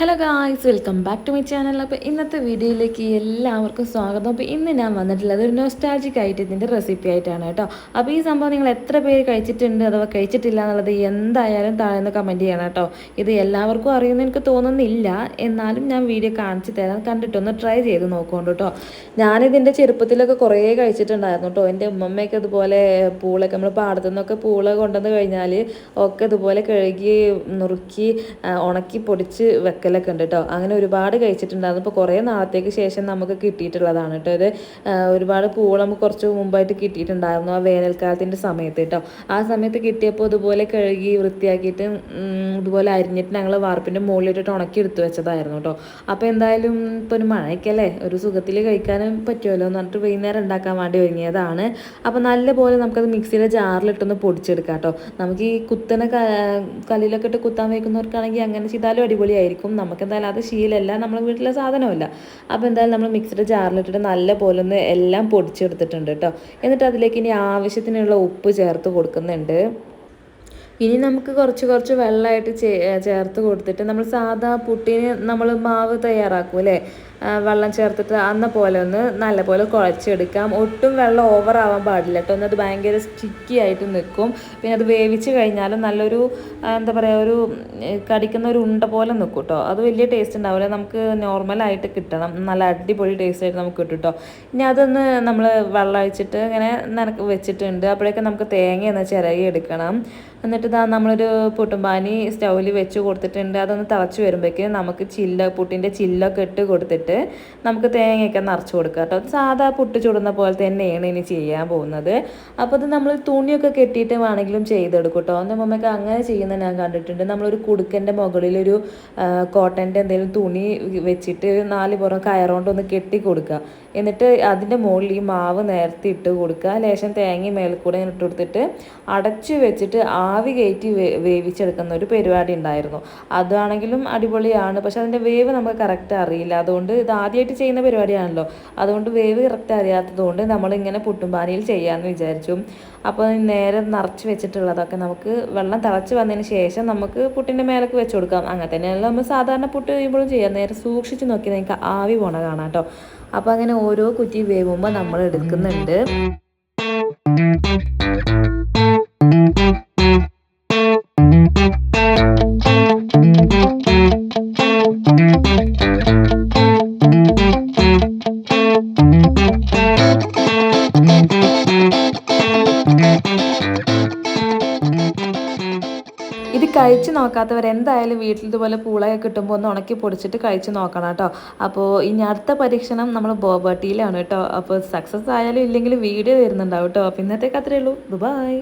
Hello guys welcome back to my channel അപ്പോൾ ഇന്നത്തെ വീഡിയോയിലേക്ക് എല്ലാവർക്കും സ്വാഗതം. അപ്പോൾ ഇന്ന് ഞാൻ വന്നിട്ടുള്ളത് ഒരു നോസ്റ്റാജിക് ആയിട്ട് ഇതിന്റെ റെസിപ്പി ആയിട്ടാണ് കേട്ടോ. അപ്പോൾ ഈ സംഭവം നിങ്ങൾ എത്ര പേര് കഴിച്ചിട്ടുണ്ട് അഥവാ കഴിച്ചിട്ടില്ല എന്നുള്ളത് എന്തായാലും താഴ്ന്ന് കമന്റ് ചെയ്യണം കേട്ടോ. ഇത് എല്ലാവർക്കും അറിയുമെന്ന് എനിക്ക് തോന്നുന്നില്ല. എന്നാലും ഞാൻ വീഡിയോ കാണിച്ചു തരാം. കണ്ടിട്ടൊന്ന് ട്രൈ ചെയ്ത് നോക്കുകൊണ്ട് കേട്ടോ. ഞാനിതിന്റെ ചെറുപ്പത്തിലൊക്കെ കുറേ കഴിച്ചിട്ടുണ്ടായിരുന്നു കേട്ടോ. എന്റെ ഉമ്മമ്മയൊക്കെ ഇതുപോലെ പൂളൊക്കെ നമ്മൾ പാടത്തു നിന്നൊക്കെ പൂള കൊണ്ടുവന്ന് കഴിഞ്ഞാൽ ഒക്കെ ഇതുപോലെ കഴുകി നുറുക്കി ഉണക്കി പൊടിച്ച് വെക്കലൊക്കെ ഉണ്ട് കേട്ടോ അങ്ങനെ ഒരുപാട് കഴിച്ചിട്ടുണ്ടായിരുന്നു. ഇപ്പോൾ കുറേ നാളത്തേക്ക് ശേഷം നമുക്ക് കിട്ടിയിട്ടുള്ളതാണ് കേട്ടോ ഇത്. ഒരുപാട് പൂവ് നമുക്ക് കുറച്ച് മുമ്പായിട്ട് കിട്ടിയിട്ടുണ്ടായിരുന്നു ആ വേനൽക്കാലത്തിന്റെ സമയത്ത് കേട്ടോ ആ സമയത്ത് കിട്ടിയപ്പോൾ ഇതുപോലെ കഴുകി വൃത്തിയാക്കിയിട്ട് ഇതുപോലെ അരിഞ്ഞിട്ട് ഞങ്ങൾ വാർപ്പിന്റെ മുകളിലിട്ടിട്ട് ഉണക്കി എടുത്തു വെച്ചതായിരുന്നു കേട്ടോ അപ്പോൾ എന്തായാലും ഇപ്പോൾ ഒരു മഴയ്ക്കല്ലേ ഒരു സുഖത്തിൽ കഴിക്കാനും പറ്റുമല്ലോ എന്ന് പറഞ്ഞിട്ട് വൈകുന്നേരം ഉണ്ടാക്കാൻ വേണ്ടി ഒരുങ്ങിയതാണ്. അപ്പോൾ നല്ലപോലെ നമുക്കത് മിക്സിയുടെ ജാറിലിട്ടൊന്ന് പൊടിച്ചെടുക്കാം കേട്ടോ നമുക്ക് ഈ കുത്തനെ കല്ലിലൊക്കെ ഇട്ട് കുത്താൻ വയ്ക്കുന്നവർക്കാണെങ്കിൽ അങ്ങനെ ചെയ്താലും അടിപൊളിയായിരിക്കും. നമുക്ക് എന്തായാലും അത് ശീലമല്ല നമ്മുടെ വീട്ടിലെ സാധനമല്ല അപ്പോൾ എന്തായാലും നമ്മൾ മിക്സിയുടെ ജാറിലിട്ടിട്ട് നല്ല പോലെ ഒന്ന് എല്ലാം പൊടിച്ചെടുത്തിട്ടുണ്ട് കേട്ടോ എന്നിട്ട് അതിലേക്ക് ഇനി ആവശ്യത്തിനുള്ള ഉപ്പ് ചേർത്ത് കൊടുക്കുന്നുണ്ട്. ഇനി നമുക്ക് കുറച്ച് കുറച്ച് വെള്ളമായിട്ട് ചേർത്ത് കൊടുത്തിട്ട് നമ്മൾ സാധാ പുട്ടിന് നമ്മൾ മാവ് തയ്യാറാക്കും അല്ലേ? വെള്ളം ചേർത്തിട്ട് അന്ന പോലെ ഒന്ന് നല്ലപോലെ കുഴച്ചെടുക്കാം. ഒട്ടും വെള്ളം ഓവർ ആവാൻ പാടില്ല കേട്ടോ. അത് ഭയങ്കര സ്റ്റിക്കി ആയിട്ട് നിൽക്കും പിന്നെ അത് വേവിച്ച് കഴിഞ്ഞാലും നല്ലൊരു എന്താ പറയുക ഒരു കടിക്കുന്ന ഒരു ഉണ്ട പോലെ നിൽക്കും കേട്ടോ. അത് വലിയ ടേസ്റ്റ് ഉണ്ടാവില്ല. നമുക്ക് നോർമലായിട്ട് കിട്ടണം. നല്ല അടിപൊളി ടേസ്റ്റ് ആയിട്ട് നമുക്ക് കിട്ടും കേട്ടോ. ഇനി അതൊന്ന് നമ്മൾ വെള്ളം ഒഴിച്ചിട്ട് ഇങ്ങനെ നനക്ക് വെച്ചിട്ടുണ്ട്. അപ്പോഴേക്കും നമുക്ക് തേങ്ങ എന്ന ചിരകി എടുക്കണം. എന്നിട്ട് ഇതാ നമ്മളൊരു പുട്ടുംപാനി സ്റ്റൗവിൽ വെച്ച് കൊടുത്തിട്ടുണ്ട്. അതൊന്ന് തിളച്ച് വരുമ്പോഴേക്കും നമുക്ക് ചില്ല പുട്ടിന്റെ ചില്ലൊക്കെ ഇട്ട് കൊടുത്തിട്ട് വെച്ചിട്ട് നമുക്ക് തേങ്ങയൊക്കെ നിറച്ച് കൊടുക്കുക കേട്ടോ. സാധാ പുട്ട് ചുടുന്ന പോലെ തന്നെയാണ് ഇനി ചെയ്യാൻ പോകുന്നത്. അപ്പോൾ അത് നമ്മൾ തുണിയൊക്കെ കെട്ടിയിട്ട് വേണമെങ്കിലും ചെയ്തെടുക്കും കേട്ടോ. എന്റെ മമ്മയ്ക്ക് അങ്ങനെ ചെയ്യുന്ന ഞാൻ കണ്ടിട്ടുണ്ട്. നമ്മളൊരു കുടുക്കന്റെ മുകളിലൊരു കോട്ടന്റെ എന്തെങ്കിലും തുണി വെച്ചിട്ട് നാല് പുറം കയറുകൊണ്ടൊന്ന് കെട്ടി കൊടുക്കുക. എന്നിട്ട് അതിന്റെ മുകളിൽ ഈ മാവ് നേരത്തെ ഇട്ട് കൊടുക്കുക. ലേശം തേങ്ങ മേൽക്കൂടെ കൂടെ ഇട്ട് കൊടുത്തിട്ട് അടച്ചു വെച്ചിട്ട് ആവി കയറ്റി വേവിച്ചെടുക്കുന്ന ഒരു പരിപാടി ഉണ്ടായിരുന്നു. അതാണെങ്കിലും അടിപൊളിയാണ്. പക്ഷെ അതിന്റെ വേവ് നമുക്ക് കറക്റ്റ് അറിയില്ല. അതുകൊണ്ട് ഇത് ആദ്യമായിട്ട് ചെയ്യുന്ന പരിപാടിയാണല്ലോ. അതുകൊണ്ട് വേവ് കറക്റ്റ് അറിയാത്തതുകൊണ്ട് നമ്മളിങ്ങനെ പുട്ടുംപാനിയിൽ ചെയ്യാമെന്ന് വിചാരിച്ചു. അപ്പോൾ നേരെ നിറച്ച് വെച്ചിട്ടുള്ളതൊക്കെ നമുക്ക് വെള്ളം തിളച്ച് വന്നതിന് ശേഷം നമുക്ക് പുട്ടിന്റെ മേലൊക്കെ വെച്ച് കൊടുക്കാം. അങ്ങനെ തന്നെയല്ല നമ്മൾ സാധാരണ പുട്ട് കഴിയുമ്പോഴും ചെയ്യാം. നേരെ സൂക്ഷിച്ച് നോക്കി നിങ്ങൾക്ക് ആവി പോണ കാണാം കേട്ടോ. അപ്പോൾ അങ്ങനെ ഓരോ കുറ്റി വേവുമ്പോൾ നമ്മൾ എടുക്കുന്നുണ്ട്. ഇത് കഴിച്ച് നോക്കാത്തവർ എന്തായാലും വീട്ടിൽ ഇതുപോലെ പൂളയൊക്കെ കിട്ടുമ്പോൾ ഒന്ന് ഉണക്കി പൊടിച്ചിട്ട് കഴിച്ച് നോക്കണം കേട്ടോ. അപ്പോൾ ഇനി അടുത്ത പരീക്ഷണം നമ്മൾ ബോബട്ടിയിലാണ് കേട്ടോ. അപ്പോൾ സക്സസ് ആയാലും ഇല്ലെങ്കിലും വീഡിയോ വരുന്നുണ്ടാവും കേട്ടോ. അപ്പോൾ ഇന്നത്തേക്ക് അത്രയേ ഉള്ളൂ. ബൈ